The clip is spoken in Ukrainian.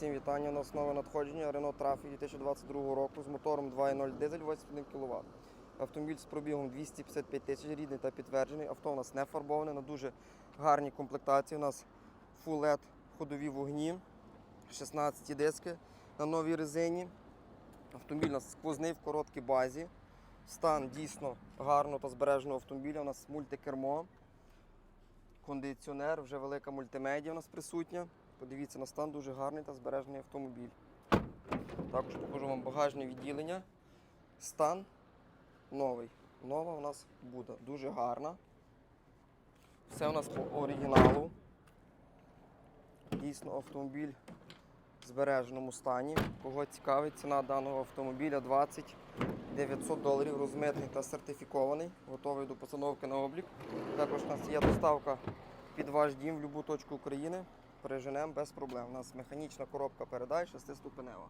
Всім вітання. У нас нове надходження Renault Trafic 2022 року з мотором 2.0 дизель 81 кВт. Автомобіль з пробігом 255 тисяч, рідний та підтверджений. Авто у нас не фарбоване, на дуже гарній комплектації. У нас Full LED ходові вогні, 16 диски на новій резині. Автомобіль у нас сквозний в короткій базі. Стан дійсно гарного та збереженого автомобіля. У нас мультикермо, кондиціонер, вже велика мультимедіа у нас присутня. Подивіться на стан, дуже гарний та збережений автомобіль. Також покажу вам багажне відділення. Стан новий. Нова у нас буде дуже гарна. Все у нас по оригіналу. Дійсно автомобіль в збереженому стані. Кого цікавить, ціна даного автомобіля 20 900 доларів, розмитний та сертифікований, готовий до постановки на облік. Також у нас є доставка під ваш дім в будь-яку точку України. Переженемо без проблем. У нас механічна коробка передач, шестиступенева.